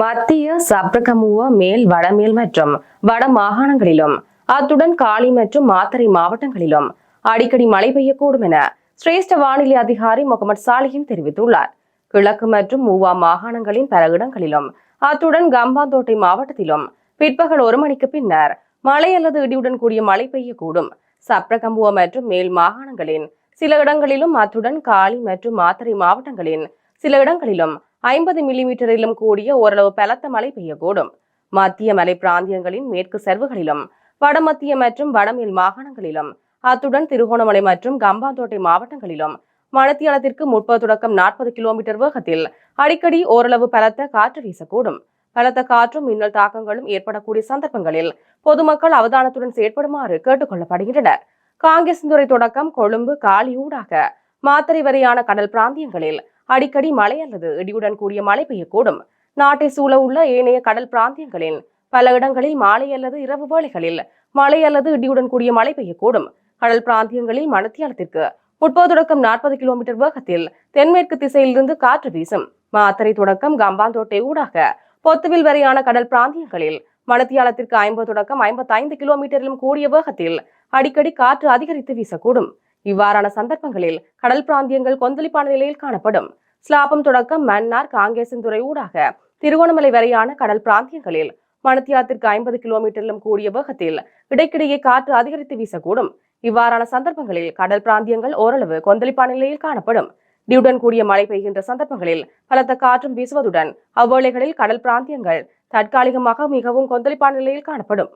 மத்திய சப்ரகமுவ மேல் வடமேல் மற்றும் வட மாகாணங்களிலும் அத்துடன் காலி மற்றும் மாத்தறை மாவட்டங்களிலும் அடிக்கடி மழை பெய்யக்கூடும் என சிரேஷ்ட வானிலை அதிகாரி முகமது சாலிஹின் தெரிவித்துள்ளார். கிழக்கு மற்றும் மூவா மாகாணங்களின் பல இடங்களிலும் அத்துடன் கம்பாந்தோட்டை மாவட்டத்திலும் பிற்பகல் ஒரு மணிக்கு பின்னர் மழை அல்லது இடியுடன் கூடிய மழை பெய்யக்கூடும். சப்ரகம்புவ மற்றும் மேல் மாகாணங்களின் சில இடங்களிலும் அத்துடன் காலி மற்றும் மாத்தறை மாவட்டங்களின் சில இடங்களிலும் ஐம்பது மில்லிமீட்டரிலும் கூடிய ஓரளவு பலத்த மழை பெய்யக்கூடும். மத்திய மலை பிராந்தியங்களின் மேற்கு செர்வுகளிலும் வடமத்திய மற்றும் வடமேல் மாகாணங்களிலும் அத்துடன் திருகோணமலை மற்றும் கம்பாந்தோட்டை மாவட்டங்களிலும் மணத்தியாலத்திற்கு முப்பது தொடக்கம் நாற்பது கிலோமீட்டர் வேகத்தில் அடிக்கடி ஓரளவு பலத்த காற்று வீசக்கூடும். பலத்த காற்றும் மின்னல் தாக்கங்களும் ஏற்படக்கூடிய சந்தர்ப்பங்களில் பொதுமக்கள் அவதானத்துடன் செயற்படுமாறு கேட்டுக் கொள்ளப்படுகின்றனர். காங்கேசந்துறை தொடக்கம் கொழும்பு காலி ஊடாக மாத்தறை வரையான கடல் பிராந்தியங்களில் அடிக்கடி மழை அல்லது இடியுடன் கூடிய மழை பெய்யக்கூடும். நாட்டை சூழ உள்ள ஏனைய கடல் பிராந்தியங்களில் பல இடங்களில் மாலை அல்லது இரவு வேளைகளில் மழை அல்லது இடியுடன் கூடிய மழை பெய்யக்கூடும். கடல் பிராந்தியங்களில் மணத்தியாலத்திற்கு முப்பது தொடக்கம் நாற்பது கிலோமீட்டர் வேகத்தில் தென்மேற்கு திசையிலிருந்து காற்று வீசும். மாத்தறை தொடக்கம் கம்பாந்தோட்டை ஊடாக பொத்துவில் வரையான கடல் பிராந்தியங்களில் மணத்தியாலத்திற்கு ஐம்பது தொடக்கம் ஐம்பத்தி ஐந்து கிலோமீட்டரிலும் கூடிய வேகத்தில் அடிக்கடி காற்று அதிகரித்து வீசக்கூடும். இவ்வாறான சந்தர்ப்பங்களில் கடல் பிராந்தியங்கள் கொந்தளிப்பான நிலையில் காணப்படும். ஸ்லாபம் தொடக்கம் மன்னார் காங்கேசன்துறை ஊடாக திருகோணமலை வரையான கடல் பிராந்தியங்களில் மணத்தியாத்திற்கு ஐம்பது கிலோமீட்டரிலும் கூடிய வேகத்தில் இடைக்கிடையே காற்று அதிகரித்து வீசக்கூடும். இவ்வாறான சந்தர்ப்பங்களில் கடல் பிராந்தியங்கள் ஓரளவு கொந்தளிப்பான நிலையில் காணப்படும். டியுடன் கூடிய மழை பெய்கின்ற சந்தர்ப்பங்களில் பலத்த காற்றும் வீசுவதுடன் அவ்வேளைகளில் கடல் பிராந்தியங்கள் தற்காலிகமாக மிகவும் கொந்தளிப்பான நிலையில் காணப்படும்.